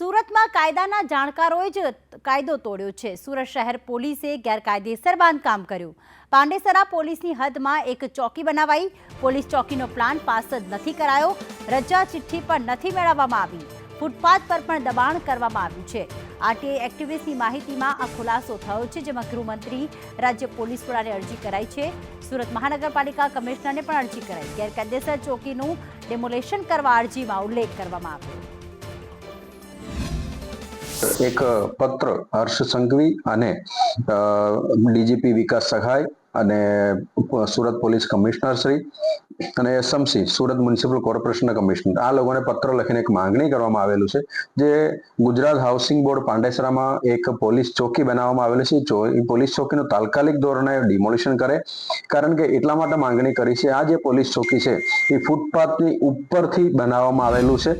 સુરતમાં કાયદાના જાણકારોએ જ કાયદો તોડ્યો છે. સુરત શહેર પોલીસે ગેરકાયદેસર બાંધકામ કર્યું. પાંડેસરા પોલીસની હદમાં એક ચોકી બનાવાઈ. પોલીસ ચોકીનો પ્લાન પાસ જ નથી કરાયો. રજા ચિઠ્ઠી પણ નથી મેળવવામાં આવી. ફૂટપાથ પર પણ દબાણ કરવામાં આવ્યું છે. આરટીઆઈ એક્ટિવિસ્ટની માહિતીમાં આ ખુલાસો થયો છે, જેમાં ગૃહમંત્રી, રાજ્ય પોલીસ વડાને અરજી કરાઈ છે. સુરત મહાનગરપાલિકા કમિશનરને પણ અરજી કરાઈ. ગેરકાયદેસર ચોકીનું ડેમોલેશન કરવા અરજીમાં ઉલ્લેખ કરવામાં આવ્યો. એક પત્ર હર્ષ સંઘવી અને ડીજીપી વિકાસ સહાય અને સુરત પોલીસ કમિશનર શ્રી અને એસએમસી, સુરત મ્યુનિસિપલ કોર્પોરેશનના કમિશનર. આ લોકોને પત્ર લખીને એક માંગણી કરવામાં આવેલું છે જે ગુજરાત હાઉસિંગ બોર્ડ પાંડેસરામાં એક પોલીસ ચોકી બનાવવામાં આવેલી છે. પોલીસ ચોકીનું તાત્કાલિક ધોરણે ડિમોલિશન કરે, કારણ કે એટલા માટે માંગણી કરી છે. આ જે પોલીસ ચોકી છે, એ ફૂટપાથની ઉપરથી બનાવવામાં આવેલું છે.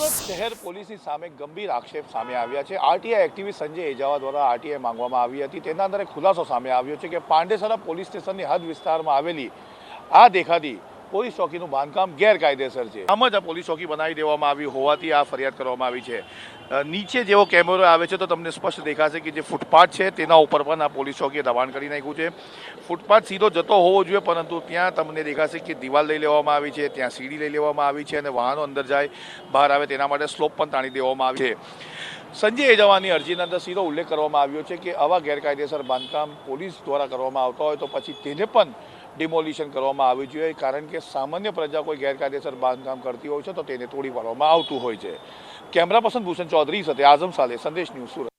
સુરત શહેર પોલીસની સામે ગંભીર આક્ષેપ સામે આવ્યા છે. આરટીઆઈ એક્ટિવિસ્ટ સંજય એજાવા દ્વારા આરટીઆઈ માંગવામાં આવી હતી. તેના અંદર ખુલાસો સામે આવ્યો છે કે પાંડેસરા પોલીસ સ્ટેશનની હદ વિસ્તારમાં આવેલી આ દેખાતી પોલીસ ચોકીનું બાંધકામ ગેરકાયદેસર છે. આમ જ આ પોલીસ ચોકી બનાવી દેવામાં આવી હોવાથી આ ફરિયાદ કરવામાં આવી છે. નીચે જેવો કેમેરો આવે છે તો તમને સ્પષ્ટ દેખાશે કે જે ફૂટપાથ છે તેના ઉપર પણ આ પોલીસ ચોકીએ દબાણ કરી નાખ્યું છે. ફૂટપાથ સીધો જતો હોવો જોઈએ પરંતુ ત્યાં તમને દેખાશે કે દિવાલ લઈ લેવામાં આવી છે, ત્યાં સીડી લઈ લેવામાં આવી છે અને વાહનો અંદર જાય, બહાર આવે તેના માટે સ્લોપ પણ તાણી દેવામાં આવી છે. સંજય એજાવાની અરજીના અંદર સીધો ઉલ્લેખ કરવામાં આવ્યો છે કે આવા ગેરકાયદેસર બાંધકામ પોલીસ દ્વારા કરવામાં આવતા હોય તો પછી તેને પણ ડિમોલિશન કરવામાં આવવું જોઈએ, કારણ કે સામાન્ય પ્રજા કોઈ ગેરકાયદેસર બાંધકામ કરતી હોય છે, તો તેને તોડી પાડવામાં આવતું હોય છે. કેમેરા પર્સન ભૂષણ ચૌધરી સાથે આઝમ સાલે, સંદેશ ન્યૂઝ સુરત.